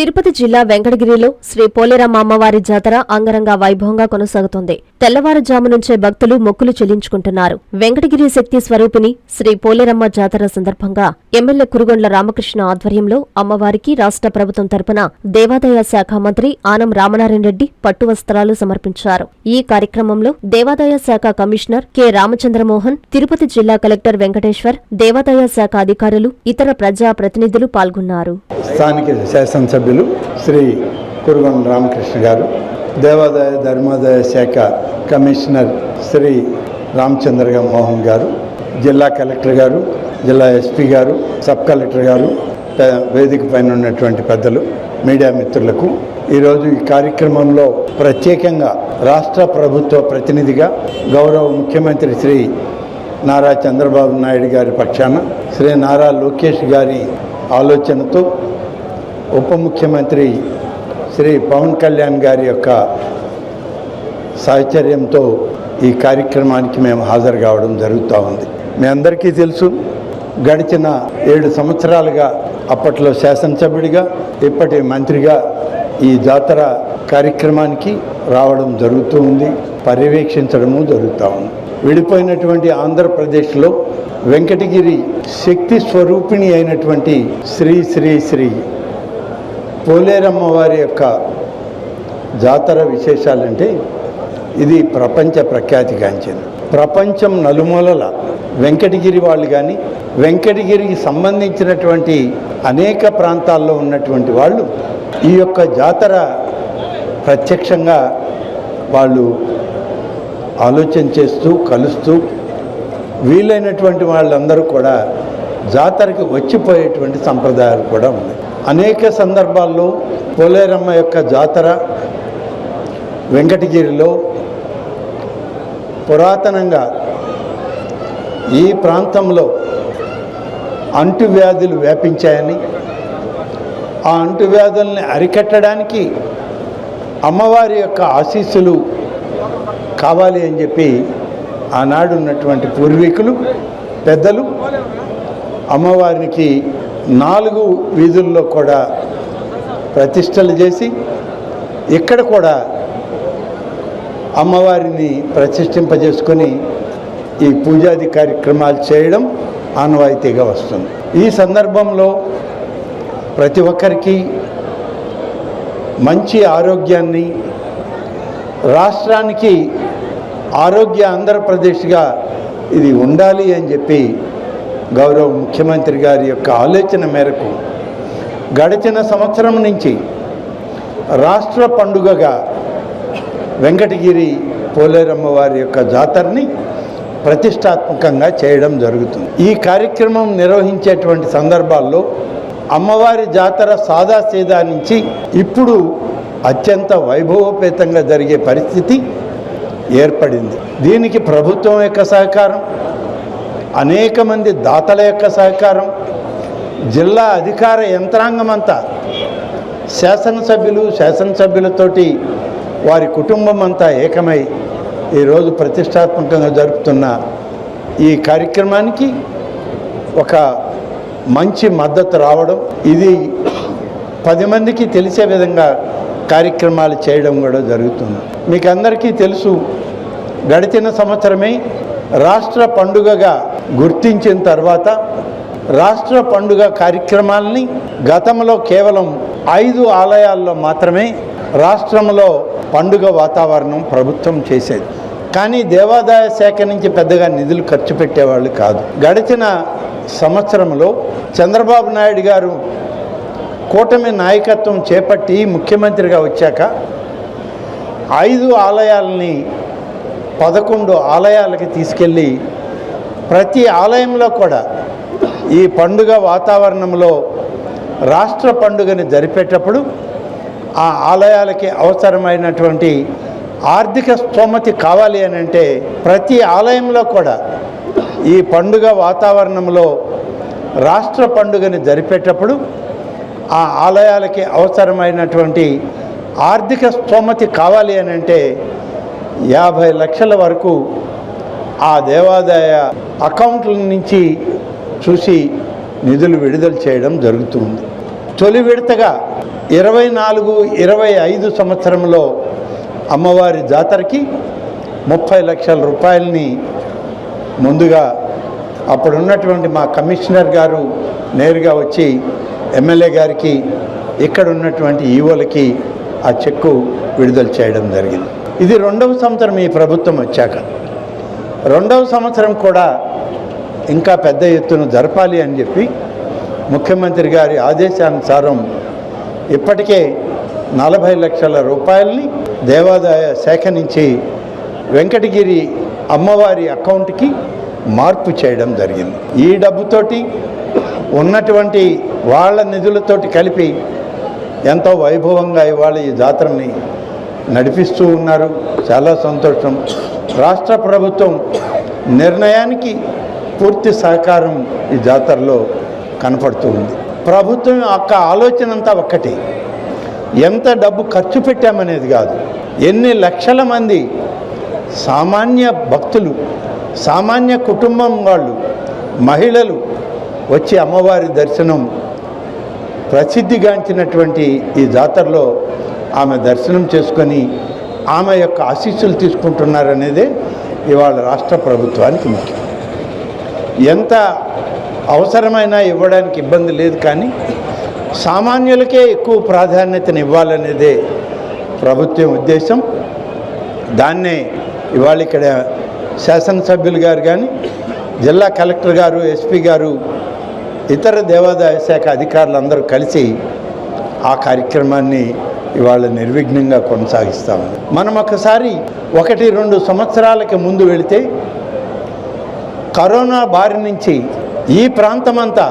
తిరుపతి జిల్లా వెంకటగిరిలో శ్రీ పోలేరమ్మ అమ్మవారి జాతర అంగరంగ వైభవంగా కొనసాగుతోంది. తెల్లవారుజాము నుంచే భక్తులు మొక్కులు చెల్లించుకుంటున్నారు. వెంకటగిరి శక్తి స్వరూపిణి శ్రీ పోలేరమ్మ జాతర సందర్భంగా ఎమ్మెల్యే కురుగొండ్ల రామకృష్ణ ఆధ్వర్యంలో అమ్మవారికి రాష్ట్ర ప్రభుత్వం తరపున దేవాదాయ శాఖ మంత్రి ఆనం రామనారాయణ రెడ్డి పట్టు వస్త్రాలు సమర్పించారు. ఈ కార్యక్రమంలో దేవాదాయ శాఖ కమిషనర్ కె రామచంద్రమోహన్ తిరుపతి జిల్లా కలెక్టర్ వెంకటేశ్వర్ దేవాదాయ శాఖ అధికారులు ఇతర ప్రజా ప్రతినిధులు పాల్గొన్నారు. స్థానిక శాసనసభ్యులు శ్రీ కురుగొండ రామకృష్ణ గారు దేవాదాయ ధర్మాదాయ శాఖ కమిషనర్ శ్రీ రామచంద్రగా మోహన్ గారు జిల్లా కలెక్టర్ గారు జిల్లా ఎస్పీ గారు సబ్ కలెక్టర్ గారు వేదిక పైన ఉన్నటువంటి పెద్దలు మీడియా మిత్రులకు ఈరోజు ఈ కార్యక్రమంలో ప్రత్యేకంగా రాష్ట్ర ప్రభుత్వ ప్రతినిధిగా గౌరవ ముఖ్యమంత్రి శ్రీ నారా చంద్రబాబు నాయుడు గారి పక్షాన శ్రీ నారా లోకేష్ గారి ఆలోచనతో ఉప ముఖ్యమంత్రి శ్రీ పవన్ కళ్యాణ్ గారి యొక్క సాహచర్యంతో ఈ కార్యక్రమానికి మేము హాజరు కావడం జరుగుతూ ఉంది. మీ అందరికీ తెలుసు గడిచిన ఏడు సంవత్సరాలుగా అప్పట్లో శాసనసభ్యుడిగా ఇప్పటి మంత్రిగా ఈ జాతర కార్యక్రమానికి రావడం జరుగుతూ ఉంది పర్యవేక్షించడము జరుగుతూ ఉంది. విడిపోయినటువంటి ఆంధ్రప్రదేశ్లో వెంకటగిరి శక్తి స్వరూపిణి అయినటువంటి శ్రీ శ్రీ శ్రీ పోలేరమ్మ వారి యొక్క జాతర విశేషాలంటే ఇది ప్రపంచ ప్రఖ్యాతిగాంచింది ప్రపంచం నలుమూలల వెంకటగిరి వాళ్ళు కానీ వెంకటగిరికి సంబంధించినటువంటి అనేక ప్రాంతాల్లో ఉన్నటువంటి వాళ్ళు ఈ యొక్క జాతర ప్రత్యక్షంగా వాళ్ళు ఆలోచన చేస్తూ కలుస్తూ వీలైనటువంటి వాళ్ళందరూ కూడా జాతరకి వచ్చిపోయేటువంటి సంప్రదాయాలు కూడా ఉన్నాయి. అనేక సందర్భాల్లో పోలేరమ్మ యొక్క జాతర వెంకటగిరిలో పురాతనంగా ఈ ప్రాంతంలో అంటువ్యాధులు వ్యాపించాయని ఆ అంటువ్యాధుల్ని అరికట్టడానికి అమ్మవారి యొక్క ఆశీస్సులు కావాలి అని చెప్పి ఆనాడు ఉన్నటువంటి పూర్వీకులు పెద్దలు అమ్మవారికి నాలుగు వీధుల్లో కూడా ప్రతిష్టలు చేసి ఇక్కడ కూడా అమ్మవారిని ప్రతిష్ఠింపజేసుకొని ఈ పూజాది కార్యక్రమాలు చేయడం ఆనవాయితీగా వస్తుంది. ఈ సందర్భంలో ప్రతి ఒక్కరికి మంచి ఆరోగ్యాన్ని రాష్ట్రానికి ఆరోగ్య ఆంధ్రప్రదేశ్గా ఇది ఉండాలి అని చెప్పి గౌరవ ముఖ్యమంత్రి గారి యొక్క ఆలోచన మేరకు గడిచిన సంవత్సరం నుంచి రాష్ట్ర పండుగగా వెంకటగిరి పోలేరమ్మ వారి యొక్క జాతరని ప్రతిష్టాత్మకంగా చేయడం జరుగుతుంది. ఈ కార్యక్రమం నిర్వహించేటువంటి సందర్భాల్లో అమ్మవారి జాతర సాదాసీదా నుంచి ఇప్పుడు అత్యంత వైభవోపేతంగా జరిగే పరిస్థితి ఏర్పడింది. దీనికి ప్రభుత్వం యొక్క సహకారం అనేక మంది దాతల యొక్క సహకారం జిల్లా అధికార యంత్రాంగం అంతా శాసనసభ్యులు శాసనసభ్యులతోటి వారి కుటుంబం అంతా ఏకమై ఈరోజు ప్రతిష్టాత్మకంగా జరుపుతున్న ఈ కార్యక్రమానికి ఒక మంచి మద్దతు రావడం ఇది పది మందికి తెలిసే విధంగా కార్యక్రమాలు చేయడం కూడా జరుగుతుంది. మీకు అందరికీ తెలుసు గడిచిన సంవత్సరమే రాష్ట్ర పండుగగా గుర్తించిన తర్వాత రాష్ట్ర పండుగ కార్యక్రమాలని గతంలో కేవలం ఐదు ఆలయాల్లో మాత్రమే రాష్ట్రంలో పండుగ వాతావరణం ప్రభుత్వం చేసేది. కానీ దేవాదాయ శాఖ నుంచి పెద్దగా నిధులు ఖర్చు పెట్టేవాళ్ళు కాదు. గడిచిన సంవత్సరంలో చంద్రబాబు నాయుడు గారు కూటమి నాయకత్వం చేపట్టి ముఖ్యమంత్రిగా వచ్చాక ఐదు ఆలయాలని పదకొండు ఆలయాలకి తీసుకెళ్ళి ప్రతి ఆలయంలో కూడా ఈ పండుగ వాతావరణంలో రాష్ట్ర పండుగని జరిపేటప్పుడు ఆ ఆలయాలకి అవసరమైనటువంటి ఆర్థిక స్తోమతి కావాలి అని అంటే ప్రతి ఆలయంలో కూడా ఈ పండుగ వాతావరణంలో రాష్ట్ర పండుగని జరిపేటప్పుడు ఆ ఆలయాలకి అవసరమైనటువంటి ఆర్థిక స్తోమతి కావాలి అని అంటే యాభై లక్షల వరకు ఆ దేవాదాయ అకౌంట్ల నుంచి చూసి నిధులు విడుదల చేయడం జరుగుతుంది. తొలి విడతగా ఇరవై నాలుగు ఇరవై ఐదు సంవత్సరంలో అమ్మవారి జాతరకి ముప్పై లక్షల రూపాయలని ముందుగా అప్పుడున్నటువంటి మా కమిషనర్ గారు నేరుగా వచ్చి ఎమ్మెల్యే గారికి ఇక్కడ ఉన్నటువంటి ఈవోలకి ఆ చెక్కు విడుదల చేయడం జరిగింది. ఇది రెండవ సంవత్సరం ఈ ప్రభుత్వం వచ్చాక. రెండవ సంవత్సరం కూడా ఇంకా పెద్ద ఎత్తున జరపాలి అని చెప్పి ముఖ్యమంత్రి గారి ఆదేశానుసారం ఇప్పటికే నలభై లక్షల రూపాయల్ని దేవాదాయ శాఖ నుంచి వెంకటగిరి అమ్మవారి అకౌంట్కి మార్పు చేయడం జరిగింది. ఈ డబ్బుతోటి ఉన్నటువంటి వాళ్ళ నిధులతోటి కలిపి ఎంతో వైభవంగా ఇవాళ ఈ జాతరని నడిపిస్తూ ఉన్నారు. చాలా సంతోషం. రాష్ట్ర ప్రభుత్వం నిర్ణయానికి పూర్తి సహకారం ఈ జాతరలో కనపడుతుంది ప్రభుత్వం యొక్క ఆలోచన అంతా ఒక్కటి. ఎంత డబ్బు ఖర్చు పెట్టామనేది కాదు. ఎన్ని లక్షల మంది సామాన్య భక్తులు సామాన్య కుటుంబం వాళ్ళు మహిళలు వచ్చి అమ్మవారి దర్శనం ప్రసిద్ధిగాంచినటువంటి ఈ జాతరలో ఆమె దర్శనం చేసుకొని ఆమె యొక్క ఆశీస్సులు తీసుకుంటున్నారనేదే ఇవాళ రాష్ట్ర ప్రభుత్వానికి ముఖ్యం. ఎంత అవసరమైనా ఇవ్వడానికి ఇబ్బంది లేదు కానీ సామాన్యులకే ఎక్కువ ప్రాధాన్యతను ఇవ్వాలనేదే ప్రభుత్వం ఉద్దేశం. దాన్నే ఇవాళ ఇక్కడ శాసనసభ్యులు గారు కానీ జిల్లా కలెక్టర్ గారు ఎస్పీ గారు ఇతర దేవాదాయ శాఖ అధికారులందరూ కలిసి ఆ కార్యక్రమాన్ని ఇవాళ నిర్విఘ్నంగా కొనసాగిస్తామని మనం ఒకసారి ఒకటి రెండు సంవత్సరాలకి ముందు వెళితే కరోనా బారి నుంచి ఈ ప్రాంతమంతా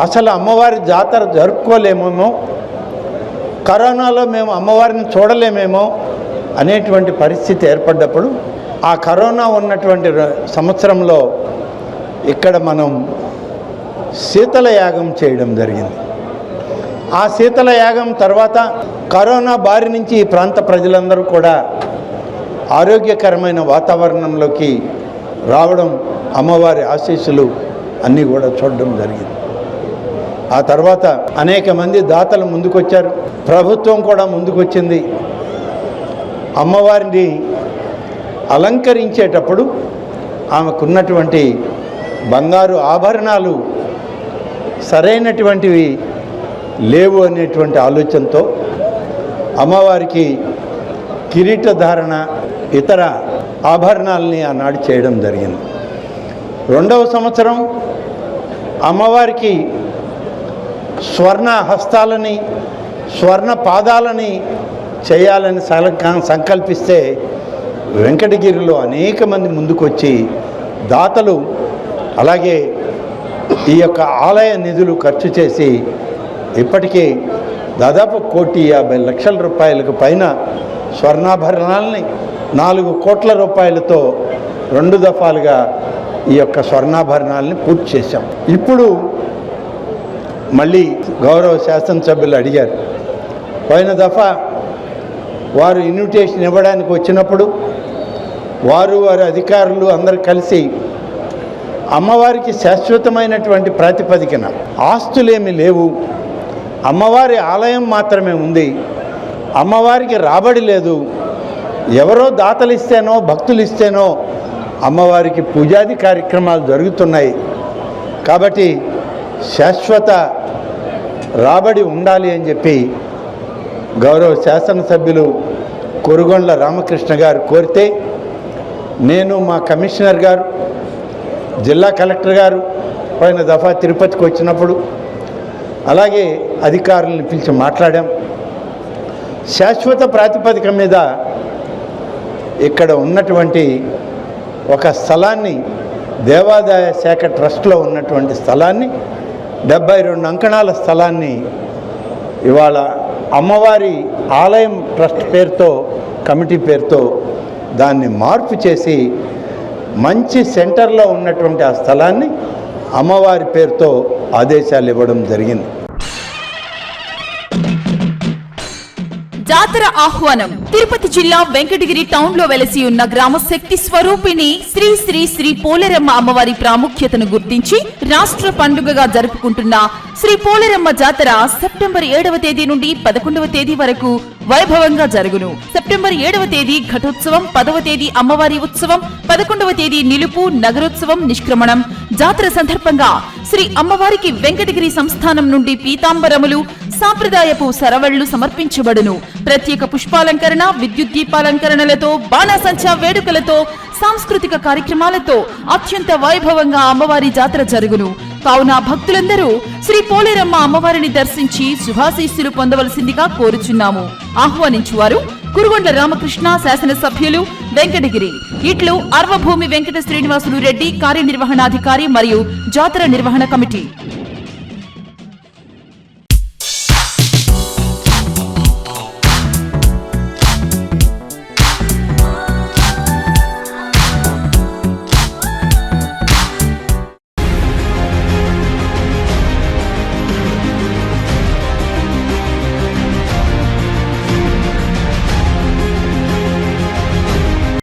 అసలు అమ్మవారి జాతర జరుపుకోలేమేమో కరోనాలో మేము అమ్మవారిని చూడలేమేమో అనేటువంటి పరిస్థితి ఏర్పడ్డప్పుడు ఆ కరోనా ఉన్నటువంటి సంవత్సరంలో ఇక్కడ మనం శీతల యాగం చేయడం జరిగింది. ఆ శీతల యాగం తర్వాత కరోనా బారి నుంచి ఈ ప్రాంత ప్రజలందరూ కూడా ఆరోగ్యకరమైన వాతావరణంలోకి రావడం అమ్మవారి ఆశీస్సులు అన్నీ కూడా చూడడం జరిగింది. ఆ తర్వాత అనేక మంది దాతలు ముందుకొచ్చారు. ప్రభుత్వం కూడా ముందుకొచ్చింది. అమ్మవారిని అలంకరించేటప్పుడు ఆమెకున్నటువంటి బంగారు ఆభరణాలు సరైనటువంటివి లేవు అనేటువంటి ఆలోచనతో అమ్మవారికి కిరీట ధారణ ఇతర ఆభరణాలని ఆనాడు చేయడం జరిగింది. రెండవ సంవత్సరం అమ్మవారికి స్వర్ణ హస్తాలని స్వర్ణ పాదాలని చేయాలని సంకల్పిస్తే వెంకటగిరిలో అనేక మంది ముందుకొచ్చి దాతలు అలాగే ఈ యొక్క ఆలయ నిధులు ఖర్చు చేసి ఇప్పటికీ దాదాపు కోటి యాభై లక్షల రూపాయలకు పైన స్వర్ణాభరణాలని నాలుగు కోట్ల రూపాయలతో రెండు దఫాలుగా ఈ యొక్క స్వర్ణాభరణాలని పూర్తి చేశాం. ఇప్పుడు మళ్ళీ గౌరవ శాసనసభ్యులు అడిగారు పోయిన దఫా వారు ఇన్విటేషన్ ఇవ్వడానికి వచ్చినప్పుడు వారు వారి అధికారులు అందరు కలిసి అమ్మవారికి శాశ్వతమైనటువంటి ప్రాతిపదికన ఆస్తులేమి లేవు అమ్మవారి ఆలయం మాత్రమే ఉంది. అమ్మవారికి రాబడి లేదు. ఎవరో దాతలు ఇస్తేనో భక్తులు ఇస్తేనో అమ్మవారికి పూజాది కార్యక్రమాలు జరుగుతున్నాయి. కాబట్టి శాశ్వత రాబడి ఉండాలి అని చెప్పి గౌరవ శాసనసభ్యులు కొరుగొండ్ల రామకృష్ణ గారు కోరితే నేను మా కమిషనర్ గారు జిల్లా కలెక్టర్ గారు పోయిన దఫా తిరుపతికి వచ్చినప్పుడు అలాగే అధికారులను పిలిచి మాట్లాడాం. శాశ్వత ప్రాతిపదిక మీద ఇక్కడ ఉన్నటువంటి ఒక స్థలాన్ని దేవాదాయ శాఖ ట్రస్ట్లో ఉన్నటువంటి స్థలాన్ని డెబ్బై రెండు అంకణాల స్థలాన్ని ఇవాళ అమ్మవారి ఆలయం ట్రస్ట్ పేరుతో కమిటీ పేరుతో దాన్ని మార్పు చేసి మంచి సెంటర్లో ఉన్నటువంటి ఆ స్థలాన్ని అమ్మవారి పేరుతో ఆదేశాలు ఇవ్వడం జరిగింది. జాతర ఆహ్వానం. తిరుపతి జిల్లా వెంకటగిరి టౌన్లో వెలసి ఉన్న గ్రామ శక్తి స్వరూపిణి శ్రీ శ్రీ శ్రీ పోలేరమ్మ అమ్మవారి ప్రాముఖ్యతను గుర్తించి రాష్ట్ర పండుగగా జరుపుకుంటున్న శ్రీ పోలేరమ్మ జాతర సెప్టెంబర్ ఏడవ తేదీ నుండి పదకొండవ తేదీ వరకు వైభవంగా జరుగును. సెప్టెంబర్ ఏడవ తేదీ ఘటోత్సవం పదవ తేదీ అమ్మవారి ఉత్సవం పదకొండవ తేదీ నిలుపు నగరోత్సవం నిష్క్రమణం. జాతర సందర్భంగా శ్రీ అమ్మవారికి వెంకటగిరి సంస్థానం నుండి పీతాంబరములు సాంప్రదాయపు సరవళ్ళు సమర్పించబడును. ప్రత్యేక పుష్పాలంకరణ విద్యుత్ దీపాలంకరణలతో బాణాసంచా వేడుకలతో సాంస్కృతిక కార్యక్రమాలతో అత్యంత వైభవంగా అమ్మవారి జాతర జరుగును. కావున భక్తులందరూ శ్రీ పోలేరమ్మ అమ్మవారిని దర్శించి శుభాశీస్సులు పొందవలసిందిగా కోరుచున్నాము. ఆహ్వానించువారు కురుగొండ రామకృష్ణ శాసనసభ్యులు వెంకటగిరి ఇట్లు అర్వభూమి వెంకట శ్రీనివాసులు రెడ్డి కార్యనిర్వహణాధికారి మరియు జాతర నిర్వహణ కమిటీ.